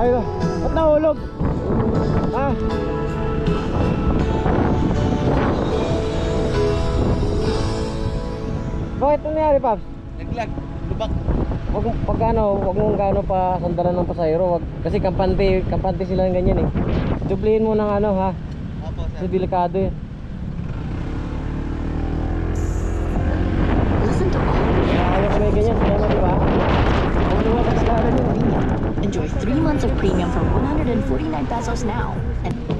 Ay, ba't nahulog? Ha? Bakit nangyari, Paps? Naglag. Lubak. Wag pag ano, wag mong gaano pa sandalan ng pasahero, wag kasi kampante, kampante sila ng ganyan eh. Dublihin mo ng ano ha, Opo, kasi delikado yun. Three months of premium for 149 pesos now. And